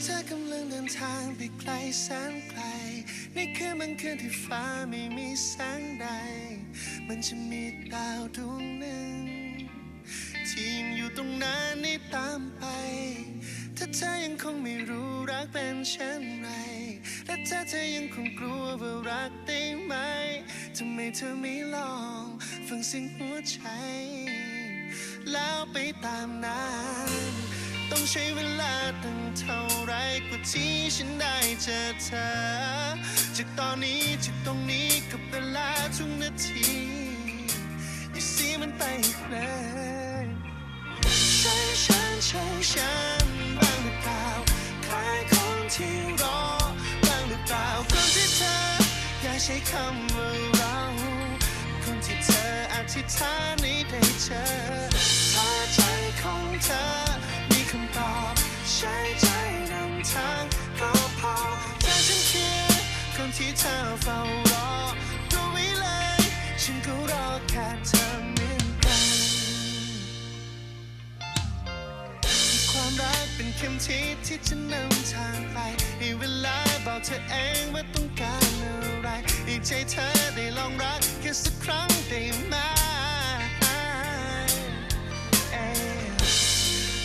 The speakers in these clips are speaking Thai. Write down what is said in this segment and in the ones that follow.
เธอกำลังเดินทางไปไกลแสนไกลในคืนบางคืนที่ฟ้าไม่มีแสงใด มันจะมีดาวดวงหนึ่ง ที่ยังอยู่ตรงนั้นให้ตามไป ถ้าเธอยังคงไม่รู้รักเป็นเช่นไร และถ้าเธอยังคงกลัวว่ารักได้ไหมทำไมเธอไม่ลองฟังเสียงหัวใจ แล้วไปตามนั้น ต้องใช้เวลาตั้งเท่า ที่ฉันได้เจอเธอ จากตอนนี้จากตรงนี้กับเวลาทุกนาทีอย่าสีมันไปอีกเลยใช่ฉันใช่ฉันบ้างหรือเปล่าคล้ายคนที่รอบ้างหรือเปล่าคนที่เธออยากใช้คำว่าเราคนที่เธออธิษฐานให้ได้เจอ ที่เธอเฝ้ารอรู้ไว้เลย ฉันก็รอแค่เธอเหมือนกันความรักเป็นเข็มทิศที่จะนำทางไปให้เวลาบอกเธอเองว่าต้องการอะไรให้ใจเธอได้ลองรักแค่สักครั้งได้ไหม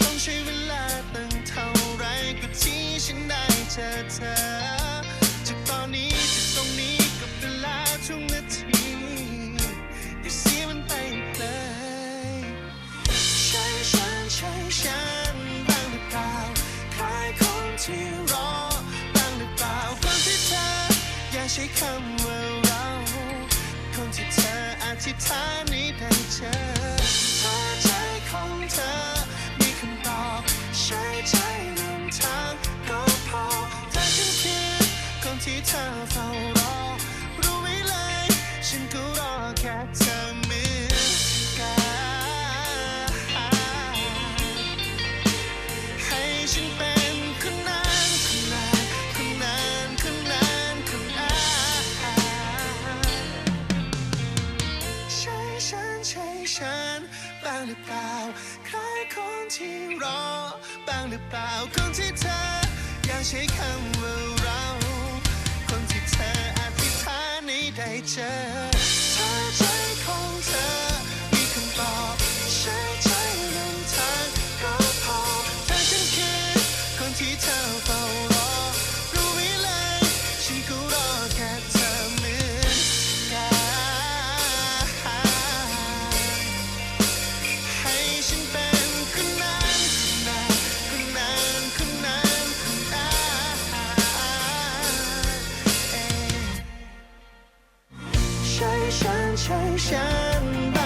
ต้องใช้เวลาตั้งเท่าไรก็ที่ฉันได้เจอเธอ ใช่ฉันบ้างหรือเปล่าคล้ายคนที่รอบ้างหรือเปล่าคนที่เธออยากใช้คำว่าเราคนที่เธออธิษฐานให้ได้เจอถ้าใจของเธอมีคำตอบใช้ใจนำทางก็พอถ้าฉันคือคนที่เธอเฝ้ารอรู้ไว้เลยฉันก็รอแค่เธอเหมื ฉันเป็นคนนั้นคนนั้นคนนั้นคนนั้นคนนั้นใช่ฉันใช่ฉันบ้างหรือเปล่าใคล้ายคนที่รอบ้างหรือเปล่าคนที่เธออยากใช้คำว่าเรา คนที่เธออธิษฐานให้ได้เจอ อ่ยใช่ฉันใช่ฉัน